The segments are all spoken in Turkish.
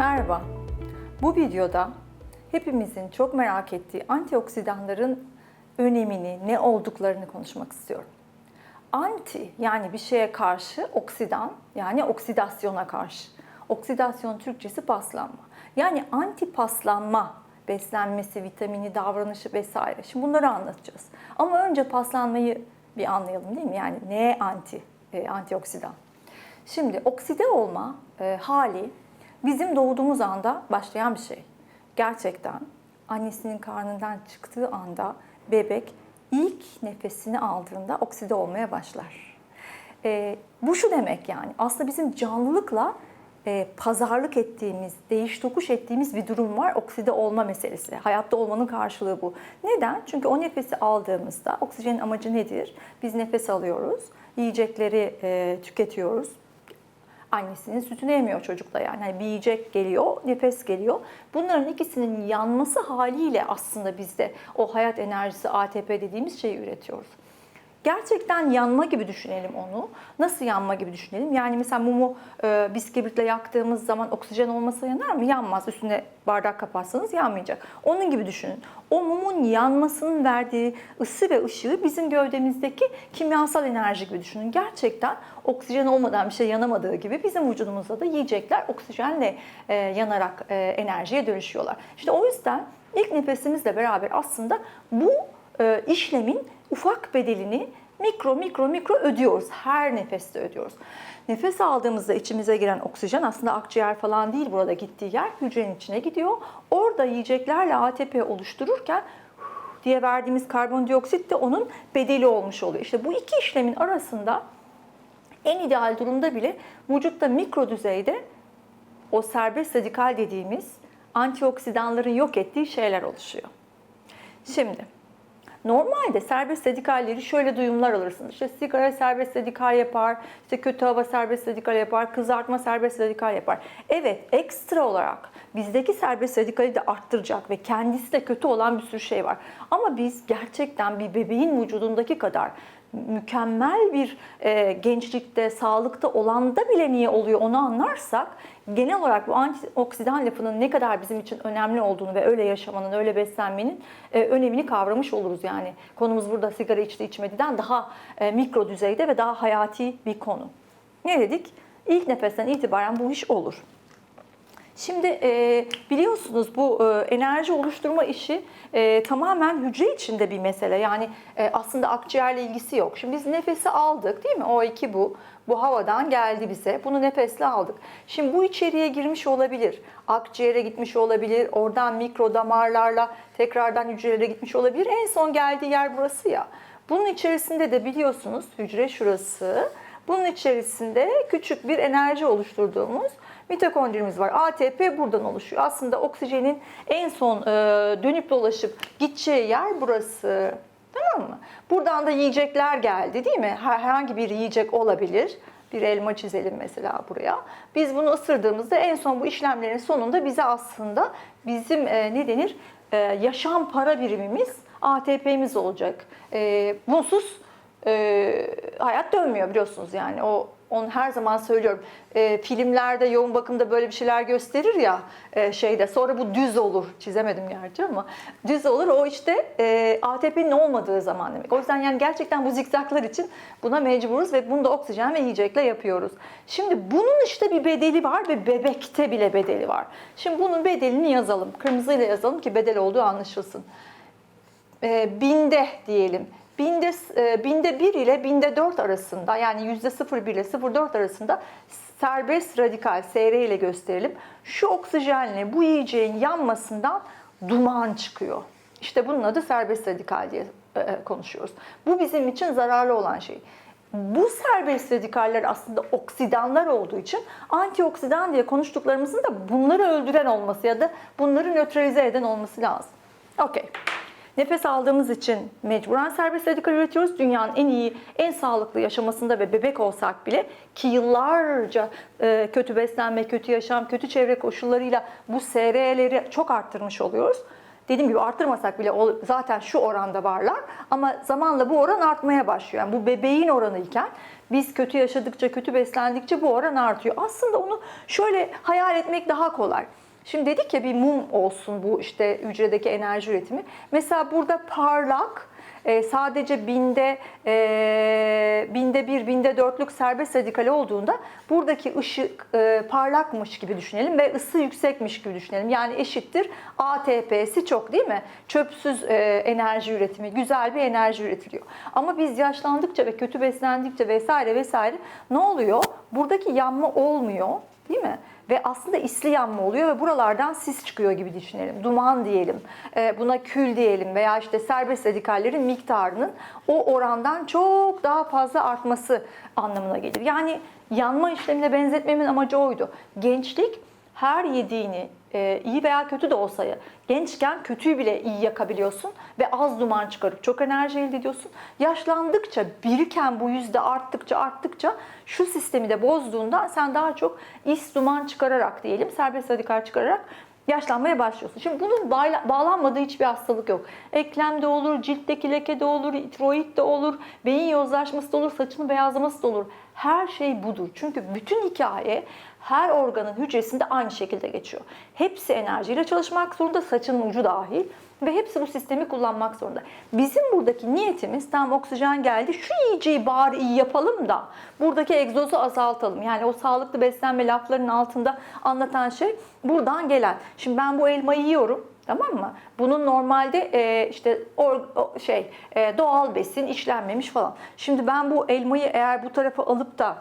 Merhaba. Bu videoda hepimizin çok merak ettiği antioksidanların önemini, ne olduklarını konuşmak istiyorum. Anti yani bir şeye karşı, oksidan yani oksidasyona karşı. Oksidasyon Türkçesi paslanma. Yani anti paslanma beslenmesi, vitamini, davranışı vesaire. Şimdi bunları anlatacağız. Ama önce paslanmayı bir anlayalım değil mi? Yani neye anti, e, antioksidan? Şimdi okside olma e, hali bizim doğduğumuz anda başlayan bir şey. Gerçekten annesinin karnından çıktığı anda bebek ilk nefesini aldığında okside olmaya başlar. E, bu şu demek yani aslında bizim canlılıkla e, pazarlık ettiğimiz, değiş tokuş ettiğimiz bir durum var. Okside olma meselesi. Hayatta olmanın karşılığı bu. Neden? Çünkü o nefesi aldığımızda oksijenin amacı nedir? Biz nefes alıyoruz, yiyecekleri e, tüketiyoruz. Annesinin sütünü emiyor çocuk da yani. yani bir yiyecek geliyor, nefes geliyor. Bunların ikisinin yanması haliyle aslında bizde o hayat enerjisi ATP dediğimiz şeyi üretiyoruz. Gerçekten yanma gibi düşünelim onu. Nasıl yanma gibi düşünelim? Yani mesela mumu e, biz kibritle yaktığımız zaman oksijen olmasa yanar mı? Yanmaz. Üstüne bardak kapatsanız yanmayacak. Onun gibi düşünün. O mumun yanmasının verdiği ısı ve ışığı bizim gövdemizdeki kimyasal enerji gibi düşünün. Gerçekten oksijen olmadan bir şey yanamadığı gibi bizim vücudumuzda da yiyecekler oksijenle e, yanarak e, enerjiye dönüşüyorlar. İşte o yüzden ilk nefesimizle beraber aslında bu e, işlemin ufak bedelini mikro mikro mikro ödüyoruz. Her nefeste ödüyoruz. Nefes aldığımızda içimize giren oksijen aslında akciğer falan değil burada gittiği yer hücrenin içine gidiyor. Orada yiyeceklerle ATP oluştururken diye verdiğimiz karbondioksit de onun bedeli olmuş oluyor. İşte bu iki işlemin arasında en ideal durumda bile vücutta mikro düzeyde o serbest radikal dediğimiz antioksidanların yok ettiği şeyler oluşuyor. Şimdi Normalde serbest radikalleri şöyle duyumlar alırsınız. İşte sigara serbest radikal yapar, işte kötü hava serbest radikal yapar, kızartma serbest radikal yapar. Evet ekstra olarak bizdeki serbest radikali de arttıracak ve kendisi de kötü olan bir sürü şey var. Ama biz gerçekten bir bebeğin vücudundaki kadar mükemmel bir e, gençlikte, sağlıkta olanda bile niye oluyor onu anlarsak genel olarak bu antioksidan lafının ne kadar bizim için önemli olduğunu ve öyle yaşamanın, öyle beslenmenin e, önemini kavramış oluruz yani. Konumuz burada sigara içti içmediden daha e, mikro düzeyde ve daha hayati bir konu. Ne dedik? İlk nefesten itibaren bu iş olur. Şimdi e, biliyorsunuz bu e, enerji oluşturma işi e, tamamen hücre içinde bir mesele. Yani e, aslında akciğerle ilgisi yok. Şimdi biz nefesi aldık değil mi? O iki bu. Bu havadan geldi bize. Bunu nefesle aldık. Şimdi bu içeriye girmiş olabilir. Akciğere gitmiş olabilir. Oradan mikro damarlarla tekrardan hücrelere gitmiş olabilir. En son geldiği yer burası ya. Bunun içerisinde de biliyorsunuz hücre şurası. Bunun içerisinde küçük bir enerji oluşturduğumuz mitokondrimiz var. ATP buradan oluşuyor. Aslında oksijenin en son e, dönüp dolaşıp gideceği yer burası. Tamam mı? Buradan da yiyecekler geldi değil mi? Herhangi bir yiyecek olabilir. Bir elma çizelim mesela buraya. Biz bunu ısırdığımızda en son bu işlemlerin sonunda bize aslında bizim e, ne denir? E, yaşam para birimimiz ATP'miz olacak. E, bunsuz e, hayat dönmüyor biliyorsunuz yani o onu her zaman söylüyorum. E, filmlerde yoğun bakımda böyle bir şeyler gösterir ya e, şeyde sonra bu düz olur. Çizemedim gerçi ama düz olur. O işte e, ATP'nin olmadığı zaman demek. O yüzden yani gerçekten bu zikzaklar için buna mecburuz ve bunu da oksijen ve yiyecekle yapıyoruz. Şimdi bunun işte bir bedeli var ve bebekte bile bedeli var. Şimdi bunun bedelini yazalım. Kırmızıyla yazalım ki bedel olduğu anlaşılsın. E, binde diyelim binde, e, binde 1 ile binde 4 arasında yani yüzde 0,1 ile 0,4 arasında serbest radikal SR ile gösterelim. Şu oksijenle bu yiyeceğin yanmasından duman çıkıyor. İşte bunun adı serbest radikal diye e, konuşuyoruz. Bu bizim için zararlı olan şey. Bu serbest radikaller aslında oksidanlar olduğu için antioksidan diye konuştuklarımızın da bunları öldüren olması ya da bunları nötralize eden olması lazım. Okey. Nefes aldığımız için mecburen serbest radikal üretiyoruz. Dünyanın en iyi, en sağlıklı yaşamasında ve bebek olsak bile ki yıllarca e, kötü beslenme, kötü yaşam, kötü çevre koşullarıyla bu SR'leri çok arttırmış oluyoruz. dediğim gibi arttırmasak bile zaten şu oranda varlar ama zamanla bu oran artmaya başlıyor. Yani bu bebeğin oranı iken biz kötü yaşadıkça, kötü beslendikçe bu oran artıyor. Aslında onu şöyle hayal etmek daha kolay. Şimdi dedik ya bir mum olsun bu işte hücredeki enerji üretimi. Mesela burada parlak e, sadece binde e, binde bir, binde dörtlük serbest radikal olduğunda buradaki ışık e, parlakmış gibi düşünelim ve ısı yüksekmiş gibi düşünelim. Yani eşittir ATP'si çok değil mi? Çöpsüz e, enerji üretimi, güzel bir enerji üretiliyor. Ama biz yaşlandıkça ve kötü beslendikçe vesaire vesaire ne oluyor? Buradaki yanma olmuyor değil mi? Ve aslında isli yanma oluyor ve buralardan sis çıkıyor gibi düşünelim. Duman diyelim, e, buna kül diyelim veya işte serbest radikallerin miktarının o orandan çok daha fazla artması anlamına gelir. Yani yanma işlemine benzetmemin amacı oydu. Gençlik her yediğini e, iyi veya kötü de olsa gençken kötüyü bile iyi yakabiliyorsun ve az duman çıkarıp çok enerji elde ediyorsun. Yaşlandıkça biriken bu yüzde arttıkça arttıkça şu sistemi de bozduğunda sen daha çok is duman çıkararak diyelim serbest radikal çıkararak yaşlanmaya başlıyorsun. Şimdi bunun bağla- bağlanmadığı hiçbir hastalık yok. Eklemde olur, ciltteki leke de olur, tiroid de olur, beyin yozlaşması da olur, saçının beyazlaması da olur. Her şey budur. Çünkü bütün hikaye her organın hücresinde aynı şekilde geçiyor. Hepsi enerjiyle çalışmak zorunda, saçın ucu dahil ve hepsi bu sistemi kullanmak zorunda. Bizim buradaki niyetimiz tam oksijen geldi, şu yiyeceği bari iyi yapalım da buradaki egzozu azaltalım. Yani o sağlıklı beslenme laflarının altında anlatan şey buradan gelen. Şimdi ben bu elmayı yiyorum. Tamam mı? Bunun normalde e, işte or, şey e, doğal besin işlenmemiş falan. Şimdi ben bu elmayı eğer bu tarafa alıp da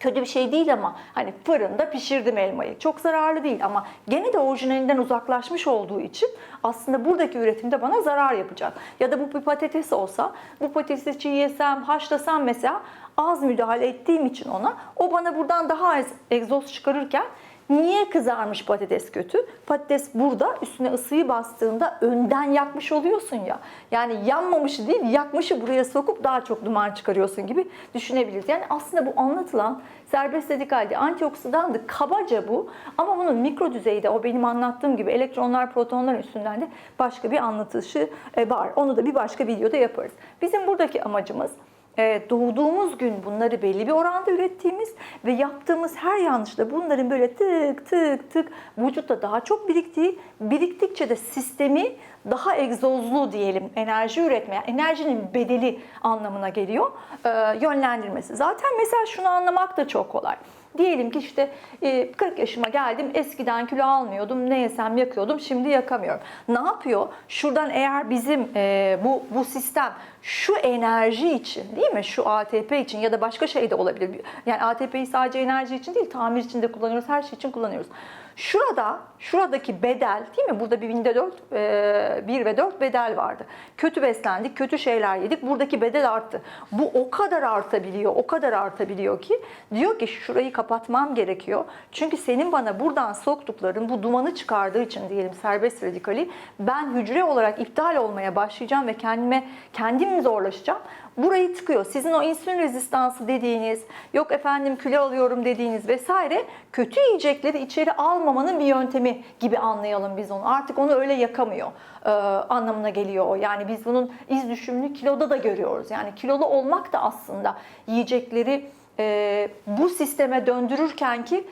kötü bir şey değil ama hani fırında pişirdim elmayı. Çok zararlı değil ama gene de orijinalinden uzaklaşmış olduğu için aslında buradaki üretimde bana zarar yapacak. Ya da bu bir patates olsa bu patatesi çiğ yesem, haşlasam mesela az müdahale ettiğim için ona o bana buradan daha az egzoz çıkarırken Niye kızarmış patates kötü? Patates burada üstüne ısıyı bastığında önden yakmış oluyorsun ya. Yani yanmamışı değil yakmışı buraya sokup daha çok duman çıkarıyorsun gibi düşünebiliriz. Yani aslında bu anlatılan serbest radikaldi, antioksidandı kabaca bu. Ama bunun mikro düzeyde o benim anlattığım gibi elektronlar, protonlar üstünden de başka bir anlatışı e, var. Onu da bir başka videoda yaparız. Bizim buradaki amacımız doğduğumuz gün bunları belli bir oranda ürettiğimiz ve yaptığımız her yanlışta bunların böyle tık tık tık vücutta daha çok biriktiği, biriktikçe de sistemi daha egzozlu diyelim enerji üretmeye, enerjinin bedeli anlamına geliyor e, yönlendirmesi. Zaten mesela şunu anlamak da çok kolay. Diyelim ki işte e, 40 yaşıma geldim eskiden kilo almıyordum ne yesem yakıyordum şimdi yakamıyorum. Ne yapıyor? Şuradan eğer bizim e, bu, bu sistem şu enerji için değil mi şu ATP için ya da başka şey de olabilir. Yani ATP'yi sadece enerji için değil tamir için de kullanıyoruz her şey için kullanıyoruz. Şurada, şuradaki bedel değil mi? Burada bir binde dört, e, bir ve dört bedel vardı. Kötü beslendik, kötü şeyler yedik. Buradaki bedel arttı. Bu o kadar artabiliyor, o kadar artabiliyor ki diyor ki şurayı kapatmam gerekiyor. Çünkü senin bana buradan soktukların bu dumanı çıkardığı için diyelim serbest radikali ben hücre olarak iptal olmaya başlayacağım ve kendime kendim zorlaşacağım. Burayı tıkıyor. Sizin o insülin rezistansı dediğiniz, yok efendim kilo alıyorum dediğiniz vesaire kötü yiyecekleri içeri almamanın bir yöntemi gibi anlayalım biz onu. Artık onu öyle yakamıyor e, anlamına geliyor o. Yani biz bunun iz düşümünü kiloda da görüyoruz. Yani kilolu olmak da aslında yiyecekleri e, bu sisteme döndürürken ki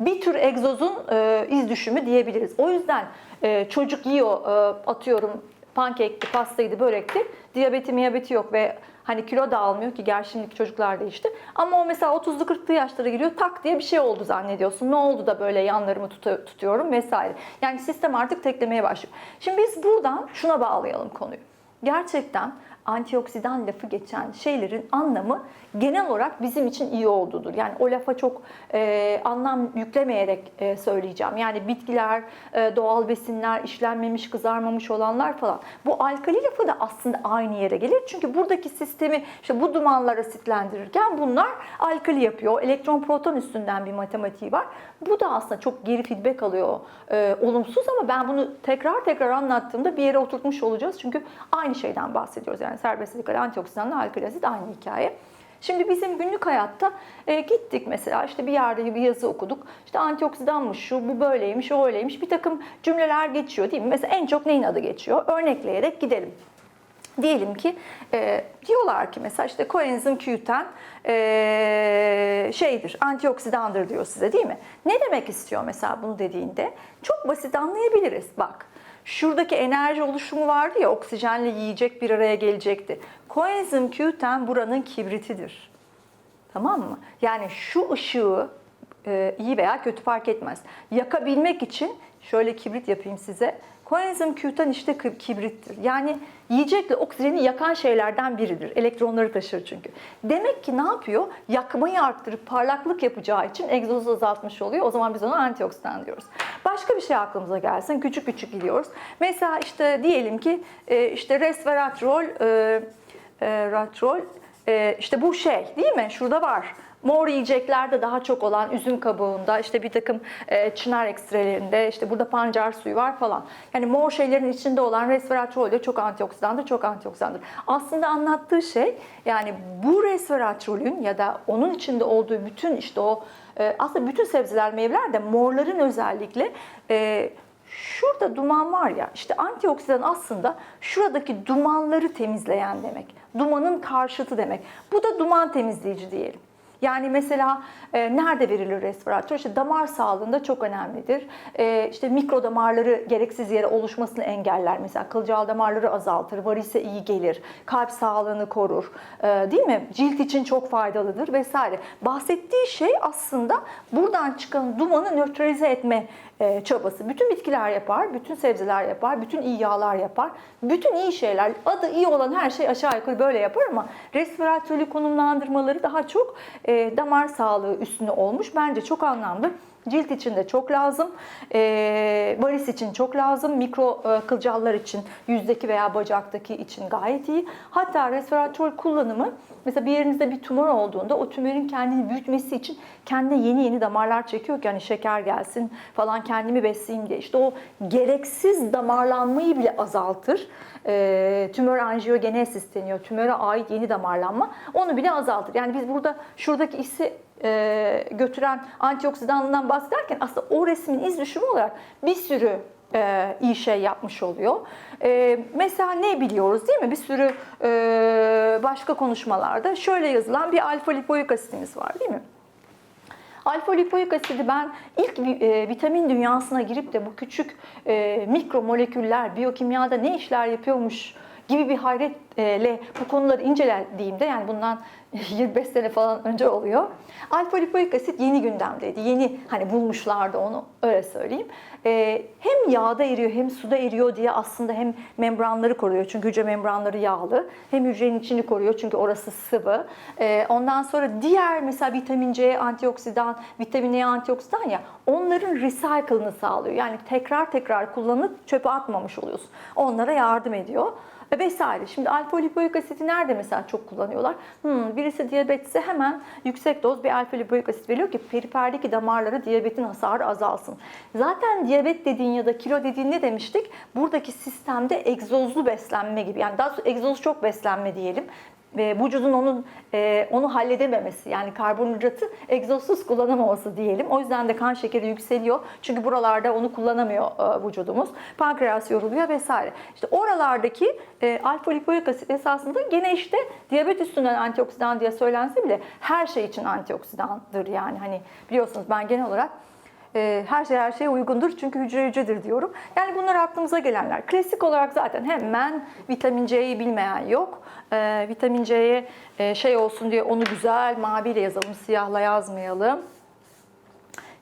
bir tür egzozun e, iz düşümü diyebiliriz. O yüzden e, çocuk yiyor e, atıyorum pankekti, pastaydı, börekti. Diyabeti miyabeti yok ve hani kilo da almıyor ki gerçi şimdiki çocuklar değişti. Ama o mesela 30'lu 40'lı yaşlara giriyor tak diye bir şey oldu zannediyorsun. Ne oldu da böyle yanlarımı tutuyorum vesaire. Yani sistem artık teklemeye başlıyor. Şimdi biz buradan şuna bağlayalım konuyu. Gerçekten antioksidan lafı geçen şeylerin anlamı genel olarak bizim için iyi olduğudur. Yani o lafa çok e, anlam yüklemeyerek e, söyleyeceğim. Yani bitkiler, e, doğal besinler, işlenmemiş, kızarmamış olanlar falan. Bu alkali lafı da aslında aynı yere gelir. Çünkü buradaki sistemi işte bu dumanlar asitlendirirken bunlar alkali yapıyor. Elektron proton üstünden bir matematiği var. Bu da aslında çok geri feedback alıyor. E, olumsuz ama ben bunu tekrar tekrar anlattığımda bir yere oturtmuş olacağız. Çünkü aynı şeyden bahsediyoruz. Yani serbest radikal antioksidanla alkali asit aynı hikaye. Şimdi bizim günlük hayatta e, gittik mesela işte bir yerde bir yazı okuduk. İşte antioksidanmış şu, bu böyleymiş, o öyleymiş. Bir takım cümleler geçiyor değil mi? Mesela en çok neyin adı geçiyor? Örnekleyerek gidelim. Diyelim ki e, diyorlar ki mesela işte koenzim Q10 e, şeydir, antioksidandır diyor size değil mi? Ne demek istiyor mesela bunu dediğinde? Çok basit anlayabiliriz. Bak şuradaki enerji oluşumu vardı ya oksijenle yiyecek bir araya gelecekti. Koenzim Q10 buranın kibritidir. Tamam mı? Yani şu ışığı e, iyi veya kötü fark etmez. Yakabilmek için şöyle kibrit yapayım size. Koenzim Q10 işte kibrittir. Yani yiyecekle oksijeni yakan şeylerden biridir. Elektronları taşır çünkü. Demek ki ne yapıyor? Yakmayı arttırıp parlaklık yapacağı için egzozu azaltmış oluyor. O zaman biz ona antioksidan diyoruz. Başka bir şey aklımıza gelsin. Küçük küçük gidiyoruz. Mesela işte diyelim ki e, işte resveratrol, e, e, ratrol, e, işte bu şey değil mi? Şurada var. Mor yiyeceklerde daha çok olan üzüm kabuğunda, işte bir takım e, çınar ekstrelerinde, işte burada pancar suyu var falan. Yani mor şeylerin içinde olan resveratrol de çok antioksidandır, çok antioksidandır. Aslında anlattığı şey yani bu resveratrolün ya da onun içinde olduğu bütün işte o e, aslında bütün sebzeler, meyveler de morların özellikle e, Şurada duman var ya, işte antioksidan aslında şuradaki dumanları temizleyen demek. Dumanın karşıtı demek. Bu da duman temizleyici diyelim. Yani mesela e, nerede verilir resveratrol? İşte damar sağlığında çok önemlidir. E, işte mikro damarları gereksiz yere oluşmasını engeller. Mesela kılcal damarları azaltır, varise iyi gelir, kalp sağlığını korur. E, değil mi? Cilt için çok faydalıdır vesaire. Bahsettiği şey aslında buradan çıkan dumanı nötralize etme e, çabası. Bütün bitkiler yapar, bütün sebzeler yapar, bütün iyi yağlar yapar. Bütün iyi şeyler, adı iyi olan her şey aşağı yukarı böyle yapar ama resveratrolü konumlandırmaları daha çok e, damar sağlığı üstüne olmuş. Bence çok anlamlı. Cilt için de çok lazım, e, varis için çok lazım, mikro e, kılcallar için, yüzdeki veya bacaktaki için gayet iyi. Hatta resveratrol kullanımı mesela bir yerinizde bir tümör olduğunda o tümörün kendini büyütmesi için kendine yeni yeni damarlar çekiyor ki hani şeker gelsin falan kendimi besleyeyim diye. İşte o gereksiz damarlanmayı bile azaltır. E, tümör anjiyogenesis deniyor. Tümöre ait yeni damarlanma. Onu bile azaltır. Yani biz burada şuradaki hissi e, götüren antioksidanından bahsederken aslında o resmin iz düşümü olarak bir sürü e, iyi şey yapmış oluyor. E, mesela ne biliyoruz değil mi? Bir sürü e, başka konuşmalarda şöyle yazılan bir alfa lipoik asitimiz var değil mi? Alfa lipoik asidi ben ilk e, vitamin dünyasına girip de bu küçük e, mikro moleküller biyokimyada ne işler yapıyormuş gibi bir hayretle bu konuları incelediğimde yani bundan 25 sene falan önce oluyor. Alfa lipoik asit yeni gündemdeydi. Yeni hani bulmuşlardı onu öyle söyleyeyim. Ee, hem yağda eriyor hem suda eriyor diye aslında hem membranları koruyor. Çünkü hücre membranları yağlı. Hem hücrenin içini koruyor çünkü orası sıvı. Ee, ondan sonra diğer mesela vitamin C antioksidan, vitamin E antioksidan ya onların recycle'ını sağlıyor. Yani tekrar tekrar kullanıp çöpe atmamış oluyorsun. Onlara yardım ediyor vesaire. Şimdi alfa lipoik asiti nerede mesela çok kullanıyorlar? Hmm, birisi diyabetse hemen yüksek doz bir alfa lipoik asit veriyor ki periperdeki damarlara diyabetin hasarı azalsın. Zaten diyabet dediğin ya da kilo dediğin ne demiştik? Buradaki sistemde egzozlu beslenme gibi. Yani daha sonra egzoz çok beslenme diyelim ve vücudun onun e, onu halledememesi yani karbonhidratı egzozsuz kullanamaması diyelim. O yüzden de kan şekeri yükseliyor. Çünkü buralarda onu kullanamıyor e, vücudumuz. Pankreas yoruluyor vesaire. İşte oralardaki e, alfa lipoik asit esasında gene işte diyabet üstünden antioksidan diye söylense bile her şey için antioksidandır yani. Hani biliyorsunuz ben genel olarak e, her şey her şeye uygundur çünkü hücre hücredir diyorum. Yani bunlar aklımıza gelenler. Klasik olarak zaten hemen vitamin C'yi bilmeyen yok. E, vitamin C'ye e, şey olsun diye onu güzel maviyle yazalım, siyahla yazmayalım.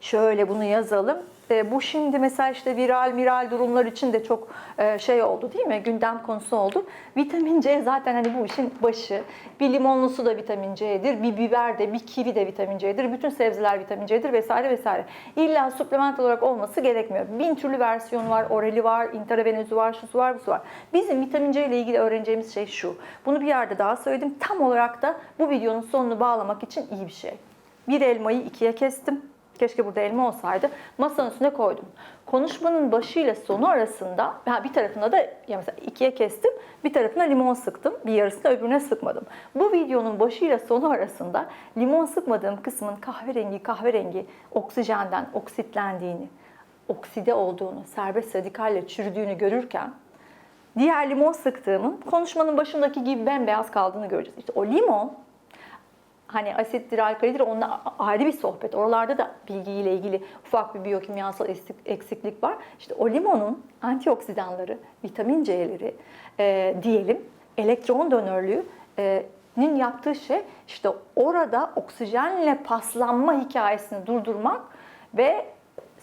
Şöyle bunu yazalım. E, bu şimdi mesela işte viral miral durumlar için de çok e, şey oldu değil mi? Gündem konusu oldu. Vitamin C zaten hani bu işin başı. Bir limonlu su da vitamin C'dir, bir biber de, bir kivi de vitamin C'dir, bütün sebzeler vitamin C'dir vesaire vesaire. İlla suplement olarak olması gerekmiyor. Bin türlü versiyon var, orali var, intravenözü var, şusu var, busu var. Bizim vitamin C ile ilgili öğreneceğimiz şey şu. Bunu bir yerde daha söyledim. Tam olarak da bu videonun sonunu bağlamak için iyi bir şey. Bir elmayı ikiye kestim. Keşke burada elma olsaydı. Masanın üstüne koydum. Konuşmanın başıyla sonu arasında, ha bir tarafına da ya mesela ikiye kestim, bir tarafına limon sıktım, bir yarısını öbürüne sıkmadım. Bu videonun başıyla sonu arasında limon sıkmadığım kısmın kahverengi kahverengi oksijenden oksitlendiğini, okside olduğunu, serbest radikalle çürüdüğünü görürken diğer limon sıktığımın konuşmanın başındaki gibi bembeyaz kaldığını göreceğiz. İşte o limon hani asittir, alkalidir onunla ayrı bir sohbet. Oralarda da bilgiyle ilgili ufak bir biyokimyasal eksik- eksiklik var. İşte o limonun antioksidanları, vitamin C'leri e, diyelim, elektron dönörlüğü e, nin yaptığı şey işte orada oksijenle paslanma hikayesini durdurmak ve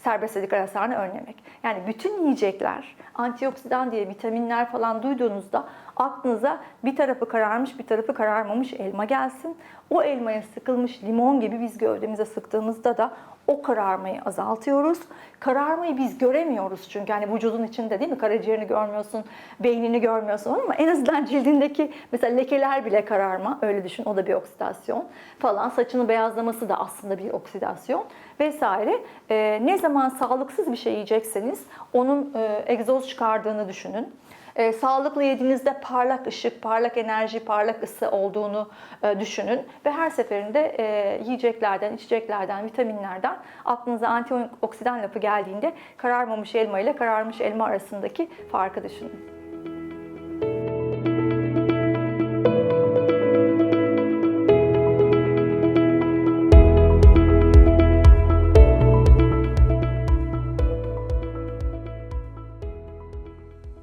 serbest radikal hasarını önlemek. Yani bütün yiyecekler, antioksidan diye vitaminler falan duyduğunuzda aklınıza bir tarafı kararmış bir tarafı kararmamış elma gelsin. O elmaya sıkılmış limon gibi biz gövdemize sıktığımızda da o kararmayı azaltıyoruz. Kararmayı biz göremiyoruz çünkü hani vücudun içinde değil mi? Karaciğerini görmüyorsun, beynini görmüyorsun ama en azından cildindeki mesela lekeler bile kararma. Öyle düşün o da bir oksidasyon falan. Saçının beyazlaması da aslında bir oksidasyon vesaire. Ee, ne zaman sağlıksız bir şey yiyecekseniz onun e, egzoz çıkardığını düşünün. E, sağlıklı yediğinizde parlak ışık, parlak enerji, parlak ısı olduğunu e, düşünün ve her seferinde e, yiyeceklerden, içeceklerden, vitaminlerden aklınıza antioksidan lafı geldiğinde kararmamış elma ile kararmış elma arasındaki farkı düşünün.